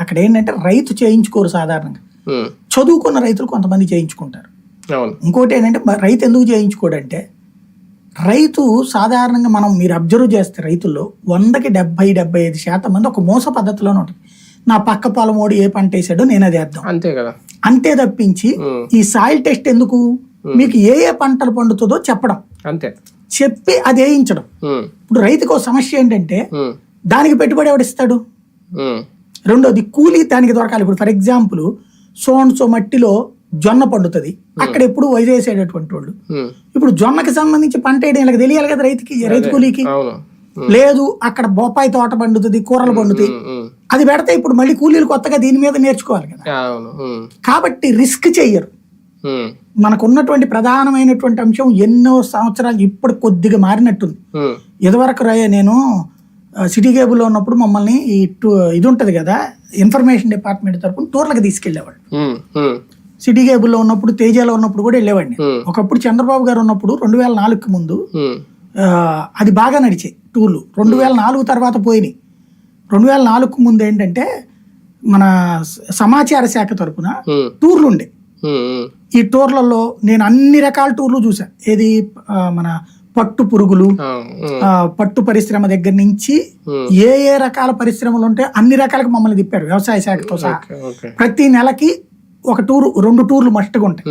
అక్కడ ఏంటంటే రైతు చేయించుకోరు సాధారణంగా. చదువుకున్న రైతులు కొంతమంది చేయించుకుంటారు. ఇంకోటి ఏంటంటే రైతు ఎందుకు చేయించుకోడంటే రైతు సాధారణంగా మనం మీరు అబ్జర్వ్ చేస్తే రైతుల్లో వందకి డెబ్బై డెబ్బై ఐదు శాతం మంది ఒక మోస పద్ధతిలోనే ఉంటుంది నా పక్క పొలమోడు ఏ పంట వేసాడో నేను అది వేద్దాం అంతే కదా. అంతే తప్పించి ఈ సాయిల్ టెస్ట్ ఎందుకు? మీకు ఏ ఏ పంటలు పండుతుందో చెప్పడం. అంతే. చెప్పి అది వేయించడం. ఇప్పుడు రైతుకు ఒక సమస్య ఏంటంటే దానికి పెట్టుబడి ఎవడిస్తాడు రెండోది కూలీ దానికి దొరకాలి. ఇప్పుడు ఫర్ ఎగ్జాంపుల్ సోన్ సో మట్టిలో జొన్న పండుతుంది. అక్కడ ఎప్పుడు వదిలేసేటటువంటి వాళ్ళు. ఇప్పుడు జొన్నకి సంబంధించి పంట వేయడం వీళ్ళకి తెలియాలి కదా రైతుకి రైతు కూలీకి. లేదు అక్కడ బొప్పాయి తోట పండుతుంది కూరలు పండుతాయి. అది పెడితే ఇప్పుడు మళ్ళీ కూలీలు కొత్తగా దీని మీద నేర్చుకోవాలి కదా. కాబట్టి రిస్క్ చెయ్యరు ఉమ్, మనకు ఉన్నటువంటి ప్రధానమైనటువంటి అంశం ఎన్నో సంవత్సరాలు ఇప్పుడు కొద్దిగా మారినట్టుంది. ఇదివరకు రయ్య నేను సిటీ కేబుల్లో ఉన్నప్పుడు మమ్మల్ని ఈ టూ ఇది ఉంటుంది కదా ఇన్ఫర్మేషన్ డిపార్ట్మెంట్ తరపున టూర్లకు తీసుకెళ్ళేవాళ్ళు సిటీ కేబుల్లో ఉన్నప్పుడు తేజాలో ఉన్నప్పుడు కూడా వెళ్ళేవాడిని. ఒకప్పుడు చంద్రబాబు గారు ఉన్నప్పుడు రెండు వేల నాలుగుకి ముందు అది బాగా నడిచాయి టూర్లు. రెండు వేల నాలుగు తర్వాత పోయినాయి. రెండు వేల నాలుగుకు ముందు ఏంటంటే మన సమాచార శాఖ తరపున టూర్లు ఉండే. ఈ టూర్లలో నేను అన్ని రకాల టూర్లు చూసా ఏది మన పట్టు పురుగులు పట్టు పరిశ్రమ దగ్గర నుంచి ఏ ఏ రకాల పరిశ్రమలు ఉంటే అన్ని రకాలకు మమ్మల్ని తిప్పారు వ్యవసాయ శాఖతో సహా. ప్రతి నెలకి ఒక టూరు రెండు టూర్లు మస్ట్గా ఉంటాయి.